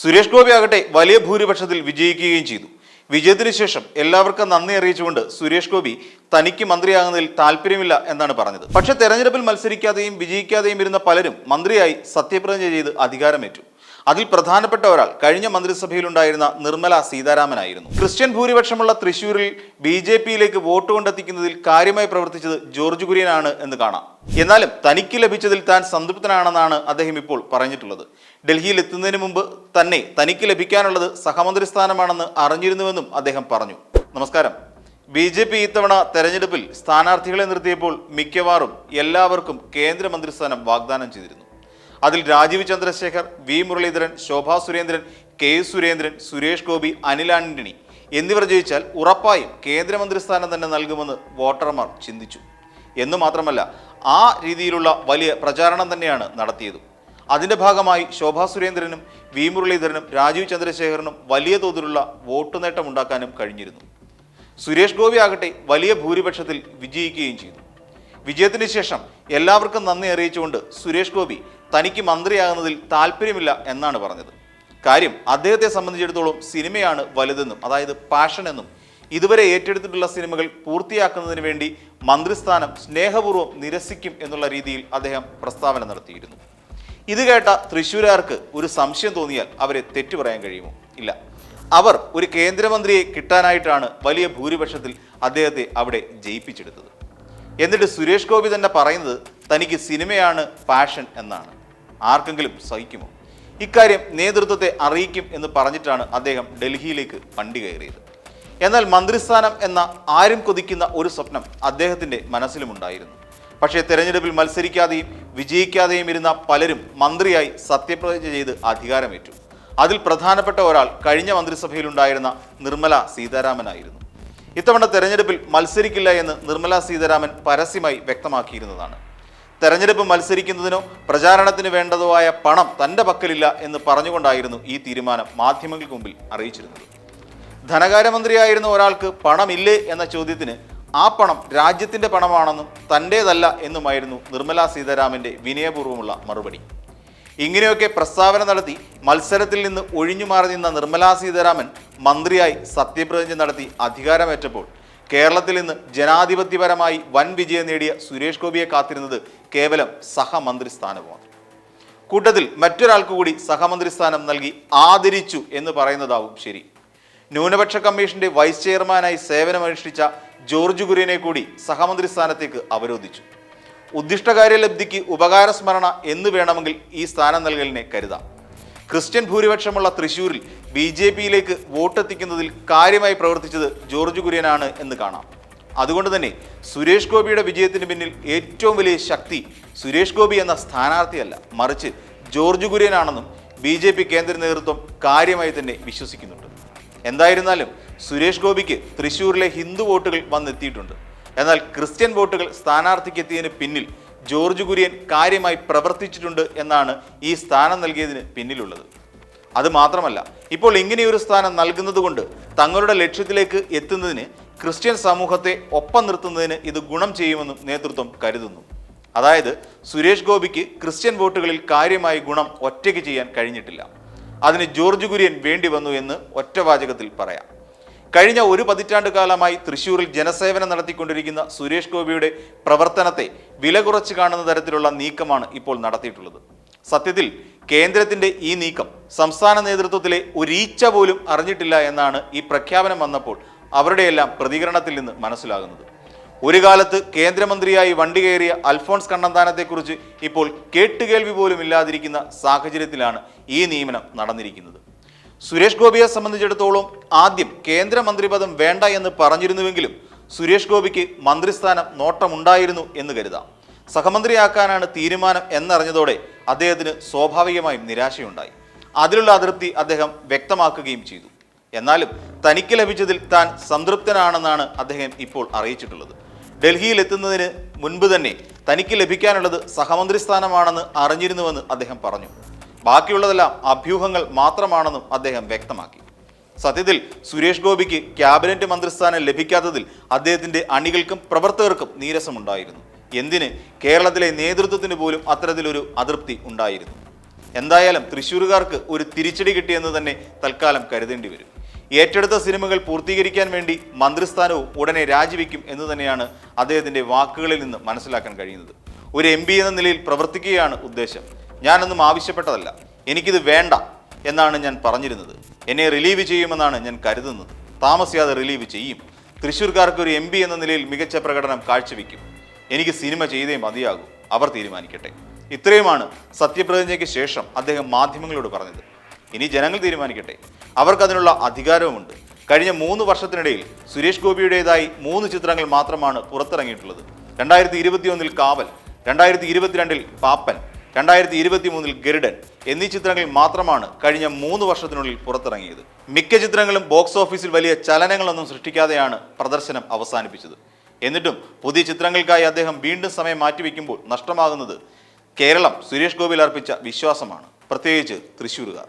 സുരേഷ് ഗോപി ആകട്ടെ വലിയ ഭൂരിപക്ഷത്തിൽ വിജയിക്കുകയും ചെയ്തു. വിജയത്തിന് ശേഷം എല്ലാവർക്കും നന്ദി അറിയിച്ചുകൊണ്ട് സുരേഷ് ഗോപി തനിക്ക് മന്ത്രിയാകുന്നതിൽ താല്പര്യമില്ല എന്നാണ് പറഞ്ഞത്. പക്ഷേ തെരഞ്ഞെടുപ്പിൽ മത്സരിക്കാതെയും വിജയിക്കാതെയും ഇരുന്ന പലരും മന്ത്രിയായി സത്യപ്രതിജ്ഞ ചെയ്ത് അധികാരമേറ്റു. അതിൽ പ്രധാനപ്പെട്ട ഒരാൾ കഴിഞ്ഞ മന്ത്രിസഭയിലുണ്ടായിരുന്ന നിർമ്മല സീതാരാമനായിരുന്നു. ക്രിസ്ത്യൻ ഭൂരിപക്ഷമുള്ള തൃശൂരിൽ ബി ജെ പിയിലേക്ക് വോട്ട് കൊണ്ടെത്തിക്കുന്നതിൽ കാര്യമായി പ്രവർത്തിച്ചത് ജോർജ് കുര്യനാണ് എന്ന് കാണാം. എന്നാലും തനിക്ക് ലഭിച്ചതിൽ താൻ സംതൃപ്തനാണെന്നാണ് അദ്ദേഹം ഇപ്പോൾ പറഞ്ഞിട്ടുള്ളത്. ഡൽഹിയിൽ എത്തുന്നതിന് മുമ്പ് തന്നെ തനിക്ക് ലഭിക്കാനുള്ളത് സഹമന്ത്രി സ്ഥാനമാണെന്ന് അറിഞ്ഞിരുന്നുവെന്നും അദ്ദേഹം പറഞ്ഞു. നമസ്കാരം. ബി ജെ പി ഇത്തവണ തെരഞ്ഞെടുപ്പിൽ സ്ഥാനാർത്ഥികളെ നിർത്തിയപ്പോൾ മിക്കവാറും എല്ലാവർക്കും കേന്ദ്രമന്ത്രിസ്ഥാനം വാഗ്ദാനം ചെയ്തിരുന്നു. അതിൽ രാജീവ് ചന്ദ്രശേഖർ വി മുരളീധരൻ ശോഭാ സുരേന്ദ്രൻ കെ സുരേന്ദ്രൻ സുരേഷ് ഗോപി അനിൽ ആന്റണി എന്നിവർ ജയിച്ചാൽ ഉറപ്പായും കേന്ദ്രമന്ത്രി സ്ഥാനം തന്നെ നൽകുമെന്ന് വോട്ടർമാർ ചിന്തിച്ചു. എന്നു മാത്രമല്ല ആ രീതിയിലുള്ള വലിയ പ്രചാരണം തന്നെയാണ് നടത്തിയത്. അതിന്റെ ഭാഗമായി ശോഭാ സുരേന്ദ്രനും വി മുരളീധരനും രാജീവ് ചന്ദ്രശേഖരനും വലിയ തോതിലുള്ള വോട്ട് നേട്ടമുണ്ടാക്കാനും കഴിഞ്ഞിരുന്നു. സുരേഷ് ഗോപി ആകട്ടെ വലിയ ഭൂരിപക്ഷത്തിൽ വിജയിക്കുകയും ചെയ്തു. വിജയത്തിന് ശേഷം എല്ലാവർക്കും നന്ദി അറിയിച്ചുകൊണ്ട് സുരേഷ് ഗോപി തനിക്ക് മന്ത്രിയാകുന്നതിൽ താല്പര്യമില്ല എന്നാണ് പറഞ്ഞത്. കാര്യം അദ്ദേഹത്തെ സംബന്ധിച്ചിടത്തോളം സിനിമയാണ് വലുതെന്നും അതായത് പാഷൻ എന്നും ഇതുവരെ ഏറ്റെടുത്തിട്ടുള്ള സിനിമകൾ പൂർത്തിയാക്കുന്നതിന് വേണ്ടി മന്ത്രിസ്ഥാനം സ്നേഹപൂർവം നിരസിക്കും എന്നുള്ള രീതിയിൽ അദ്ദേഹം പ്രസ്താവന നടത്തിയിരുന്നു. ഇത് കേട്ട തൃശ്ശൂരാർക്ക് ഒരു സംശയം തോന്നിയാൽ അവരെ തെറ്റു പറയാൻ കഴിയുമോ? ഇല്ല. അവർ ഒരു കേന്ദ്രമന്ത്രിയെ കിട്ടാനായിട്ടാണ് വലിയ ഭൂരിപക്ഷത്തിൽ അദ്ദേഹത്തെ അവിടെ ജയിപ്പിച്ചെടുത്തത്. എന്നിട്ട് സുരേഷ് ഗോപി തന്നെ പറയുന്നത് തനിക്ക് സിനിമയാണ് പാഷൻ എന്നാണ്. ആർക്കെങ്കിലും സഹിക്കുമോ? ഇക്കാര്യം നേതൃത്വത്തെ അറിയിക്കും എന്ന് പറഞ്ഞിട്ടാണ് അദ്ദേഹം ഡൽഹിയിലേക്ക് വണ്ടി കയറിയത്. എന്നാൽ മന്ത്രിസ്ഥാനം എന്ന ആരും കൊതിക്കുന്ന ഒരു സ്വപ്നം അദ്ദേഹത്തിന്റെ മനസ്സിലുമുണ്ടായിരുന്നു. പക്ഷേ തെരഞ്ഞെടുപ്പിൽ മത്സരിക്കാതെയും വിജയിക്കാതെയും ഇരുന്ന പലരും മന്ത്രിയായി സത്യപ്രതിജ്ഞ ചെയ്ത് അധികാരമേറ്റു. അതിൽ പ്രധാനപ്പെട്ട ഒരാൾ കഴിഞ്ഞ മന്ത്രിസഭയിലുണ്ടായിരുന്ന നിർമ്മല സീതാരാമനായിരുന്നു. ഇത്തവണ തെരഞ്ഞെടുപ്പിൽ മത്സരിക്കില്ല എന്ന് നിർമ്മല സീതാരാമൻ പരസ്യമായി വ്യക്തമാക്കിയിരുന്നതാണ്. തെരഞ്ഞെടുപ്പ് മത്സരിക്കുന്നതിനോ പ്രചാരണത്തിന് വേണ്ടതോ ആയ പണം തന്റെ പക്കലില്ല എന്ന് പറഞ്ഞുകൊണ്ടായിരുന്നു ഈ തീരുമാനം മാധ്യമങ്ങൾക്ക് മുമ്പിൽ അറിയിച്ചിരുന്നത്. ധനകാര്യമന്ത്രിയായിരുന്ന ഒരാൾക്ക് പണമില്ലേ എന്ന ചോദ്യത്തിന് ആ പണം രാജ്യത്തിന്റെ പണമാണെന്നും തന്റേതല്ല എന്നുമായിരുന്നു നിർമ്മലാ സീതാരാമന്റെ വിനയപൂർവമുള്ള മറുപടി. ഇങ്ങനെയൊക്കെ പ്രസ്താവന നടത്തി മത്സരത്തിൽ നിന്ന് ഒഴിഞ്ഞു മാറി നിന്ന നിർമ്മലാ സീതാരാമൻ മന്ത്രിയായി സത്യപ്രതിജ്ഞ നടത്തി അധികാരമേറ്റപ്പോൾ കേരളത്തിൽ നിന്ന് ജനാധിപത്യപരമായി വൻ വിജയം നേടിയ സുരേഷ് ഗോപിയെ കാത്തിരുന്നത് കേവലം സഹമന്ത്രി സ്ഥാനം മാത്രം. കൂട്ടത്തിൽ മറ്റൊരാൾക്ക് കൂടി സഹമന്ത്രി സ്ഥാനം നൽകി ആദരിച്ചു എന്ന് പറയുന്നതാവും ശരി. ന്യൂനപക്ഷ കമ്മീഷന്റെ വൈസ് ചെയർമാനായി സേവനമനുഷ്ഠിച്ച ജോർജ് കുര്യനെ കൂടി സഹമന്ത്രി സ്ഥാനത്തേക്ക് അവരോധിച്ചു. ഉദ്ദിഷ്ടകാര്യ ലബ്ധിക്ക് ഉപകാരസ്മരണ എന്ന് വേണമെങ്കിൽ ഈ സ്ഥാനം നൽകലിനെ കരുതാം. ക്രിസ്ത്യൻ ഭൂരിപക്ഷമുള്ള തൃശൂരിൽ ബി ജെ പിയിലേക്ക് വോട്ടെത്തിക്കുന്നതിൽ കാര്യമായി പ്രവർത്തിച്ചത് ജോർജ് കുര്യനാണ് എന്ന് കാണാം. അതുകൊണ്ട് തന്നെ സുരേഷ് ഗോപിയുടെ വിജയത്തിന് പിന്നിൽ ഏറ്റവും വലിയ ശക്തി സുരേഷ് ഗോപി എന്ന സ്ഥാനാർത്ഥിയല്ല മറിച്ച് ജോർജ് കുര്യനാണെന്നും ബി ജെ പി കേന്ദ്ര നേതൃത്വം കാര്യമായി തന്നെ വിശ്വസിക്കുന്നുണ്ട്. എന്തായിരുന്നാലും സുരേഷ് ഗോപിക്ക് തൃശൂരിലെ ഹിന്ദു വോട്ടുകൾ വന്നെത്തിയിട്ടുണ്ട്. എന്നാൽ ക്രിസ്ത്യൻ വോട്ടുകൾ സ്ഥാനാർത്ഥിക്ക് എത്തിയതിന് പിന്നിൽ ജോർജ് കുര്യൻ കാര്യമായി പ്രവർത്തിച്ചിട്ടുണ്ട് എന്നാണ് ഈ സ്ഥാനം നൽകിയതിന് പിന്നിലുള്ളത്. അത് മാത്രമല്ല ഇപ്പോൾ ഇങ്ങനെയൊരു സ്ഥാനം നൽകുന്നതുകൊണ്ട് തങ്ങളുടെ ലക്ഷ്യത്തിലേക്ക് എത്തുന്നതിന് ക്രിസ്ത്യൻ സമൂഹത്തെ ഒപ്പം നിർത്തുന്നതിന് ഇത് ഗുണം ചെയ്യുമെന്നും നേതൃത്വം കരുതുന്നു. അതായത് സുരേഷ് ഗോപിക്ക് ക്രിസ്ത്യൻ വോട്ടുകളിൽ കാര്യമായി ഗുണം ഒറ്റയ്ക്ക് ചെയ്യാൻ കഴിഞ്ഞിട്ടില്ല. അതിന് ജോർജ് കുര്യൻ വേണ്ടി വന്നു എന്ന് ഒറ്റവാചകത്തിൽ പറയാം. കഴിഞ്ഞ ഒരു പതിറ്റാണ്ട് കാലമായി തൃശൂരിൽ ജനസേവനം നടത്തിക്കൊണ്ടിരിക്കുന്ന സുരേഷ് ഗോപിയുടെ പ്രവർത്തനത്തെ വില കുറച്ച് കാണുന്ന തരത്തിലുള്ള നീക്കമാണ് ഇപ്പോൾ നടത്തിയിട്ടുള്ളത്. സത്യത്തിൽ കേന്ദ്രത്തിന്റെ ഈ നീക്കം സംസ്ഥാന നേതൃത്വത്തിലെ ഒരീച്ച പോലും അറിഞ്ഞിട്ടില്ല എന്നാണ് ഈ പ്രഖ്യാപനം വന്നപ്പോൾ അവരുടെയെല്ലാം പ്രതികരണത്തിൽ നിന്ന് മനസ്സിലാകുന്നത്. ഒരു കാലത്ത് കേന്ദ്രമന്ത്രിയായി വണ്ടി കയറിയ അൽഫോൺസ് കണ്ണന്താനത്തെക്കുറിച്ച് ഇപ്പോൾ കേട്ടുകേൾവി പോലും ഇല്ലാതിരിക്കുന്ന സാഹചര്യത്തിലാണ് ഈ നിയമനം നടന്നിരിക്കുന്നത്. സുരേഷ് ഗോപിയെ സംബന്ധിച്ചിടത്തോളം ആദ്യം കേന്ദ്രമന്ത്രിപദം വേണ്ട എന്ന് പറഞ്ഞിരുന്നുവെങ്കിലും സുരേഷ് ഗോപിക്ക് മന്ത്രിസ്ഥാനം നോട്ടമുണ്ടായിരുന്നു എന്ന് കരുതാം. സഹമന്ത്രിയാക്കാനാണ് തീരുമാനം എന്നറിഞ്ഞതോടെ അദ്ദേഹത്തിന് സ്വാഭാവികമായും നിരാശയുണ്ടായി. അതിലുള്ള അതൃപ്തി അദ്ദേഹം വ്യക്തമാക്കുകയും ചെയ്തു. എന്നാലും തനിക്ക് ലഭിച്ചതിൽ താൻ സംതൃപ്തനാണെന്നാണ് അദ്ദേഹം ഇപ്പോൾ അറിയിച്ചിട്ടുള്ളത്. ഡൽഹിയിൽ എത്തുന്നതിന് മുൻപ് തന്നെ തനിക്ക് ലഭിക്കാനുള്ളത് സഹമന്ത്രി സ്ഥാനമാണെന്ന് അറിഞ്ഞിരുന്നുവെന്ന് അദ്ദേഹം പറഞ്ഞു. ബാക്കിയുള്ളതെല്ലാം അഭ്യൂഹങ്ങൾ മാത്രമാണെന്നും അദ്ദേഹം വ്യക്തമാക്കി. സത്യത്തിൽ സുരേഷ് ഗോപിക്ക് ക്യാബിനറ്റ് മന്ത്രിസ്ഥാനം ലഭിക്കാത്തതിൽ അദ്ദേഹത്തിന്റെ അണികൾക്കും പ്രവർത്തകർക്കും നീരസമുണ്ടായിരുന്നു. എന്തിന്? കേരളത്തിലെ നേതൃത്വത്തിന് പോലും അത്തരത്തിലൊരു അതൃപ്തി ഉണ്ടായിരുന്നു. എന്തായാലും തൃശ്ശൂരുകാർക്ക് ഒരു തിരിച്ചടി കിട്ടിയെന്ന് തന്നെ തൽക്കാലം കരുതേണ്ടി വരും. ഏറ്റെടുത്ത സിനിമകൾ പൂർത്തീകരിക്കാൻ വേണ്ടി മന്ത്രിസ്ഥാനവും ഉടനെ രാജിവെക്കും എന്ന് തന്നെയാണ് അദ്ദേഹത്തിന്റെ വാക്കുകളിൽ നിന്ന് മനസ്സിലാക്കാൻ കഴിയുന്നത്. ഒരു എം എന്ന നിലയിൽ പ്രവർത്തിക്കുകയാണ് ഉദ്ദേശം. ഞാനൊന്നും ആവശ്യപ്പെട്ടതല്ല. എനിക്കിത് വേണ്ട എന്നാണ് ഞാൻ പറഞ്ഞിരുന്നത്. എന്നെ റിലീവ് ചെയ്യുമെന്നാണ് ഞാൻ കരുതുന്നത്. താമസിയാതെ റിലീവ് ചെയ്യും. തൃശ്ശൂർക്കാർക്ക് ഒരു എം എന്ന നിലയിൽ മികച്ച പ്രകടനം കാഴ്ചവെക്കും. എനിക്ക് സിനിമ ചെയ്തേ മതിയാകും. അവർ തീരുമാനിക്കട്ടെ. ഇത്രയുമാണ് സത്യപ്രതിജ്ഞയ്ക്ക് ശേഷം അദ്ദേഹം മാധ്യമങ്ങളോട് പറഞ്ഞത്. ഇനി ജനങ്ങൾ തീരുമാനിക്കട്ടെ. അവർക്കതിനുള്ള അധികാരവുമുണ്ട്. കഴിഞ്ഞ മൂന്ന് വർഷത്തിനിടയിൽ സുരേഷ് ഗോപിയുടേതായി മൂന്ന് ചിത്രങ്ങൾ മാത്രമാണ് പുറത്തിറങ്ങിയിട്ടുള്ളത്. രണ്ടായിരത്തി ഇരുപത്തിയൊന്നിൽ കാവൽ രണ്ടായിരത്തി ഇരുപത്തിരണ്ടിൽ പാപ്പൻ രണ്ടായിരത്തി ഇരുപത്തി മൂന്നിൽ ഗരുഡൻ എന്നീ ചിത്രങ്ങൾ മാത്രമാണ് കഴിഞ്ഞ മൂന്ന് വർഷത്തിനുള്ളിൽ പുറത്തിറങ്ങിയത്. മിക്ക ചിത്രങ്ങളും ബോക്സ് ഓഫീസിൽ വലിയ ചലനങ്ങളൊന്നും സൃഷ്ടിക്കാതെയാണ് പ്രദർശനം അവസാനിപ്പിച്ചത്. എന്നിട്ടും പുതിയ ചിത്രങ്ങൾക്കായി അദ്ദേഹം വീണ്ടും സമയം മാറ്റിവെക്കുമ്പോൾ നഷ്ടമാകുന്നത് കേരളം സുരേഷ് ഗോപിയിൽ അർപ്പിച്ച വിശ്വാസമാണ്. പ്രത്യേകിച്ച് തൃശ്ശൂരുകാർ.